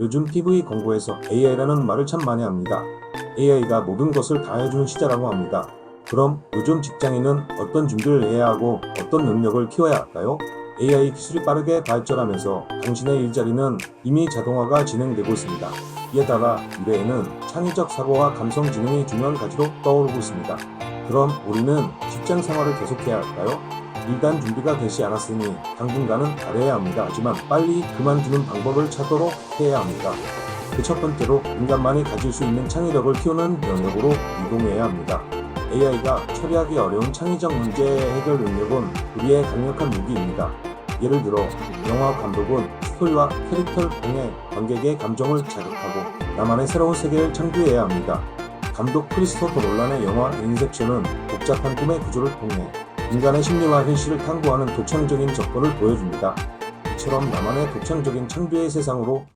요즘 TV 광고에서 AI라는 말을 참 많이 합니다. AI가 모든 것을 다 해주는 시대라고 합니다. 그럼 요즘 직장인은 어떤 준비를 해야 하고 어떤 능력을 키워야 할까요? AI 기술이 빠르게 발전하면서 당신의 일자리는 이미 자동화가 진행되고 있습니다. 이에 따라 미래에는 창의적 사고와 감성 지능이 중요한 가치로 떠오르고 있습니다. 그럼 우리는 직장 생활을 계속해야 할까요? 일단 준비가 되지 않았으니 당분간은 잘해야 합니다. 하지만 빨리 그만두는 방법을 찾도록 해야 합니다. 그 첫 번째로 인간만이 가질 수 있는 창의력을 키우는 영역으로 이동해야 합니다. AI가 처리하기 어려운 창의적 문제 해결 능력은 우리의 강력한 무기입니다. 예를 들어 영화 감독은 스토리와 캐릭터를 통해 관객의 감정을 자극하고 나만의 새로운 세계를 창조해야 합니다. 감독 크리스토퍼 놀란의 영화 인셉션은 복잡한 꿈의 구조를 통해 인간의 심리와 현실을 탐구하는 독창적인 접근을 보여줍니다. 이처럼 나만의 독창적인 창조의 세상으로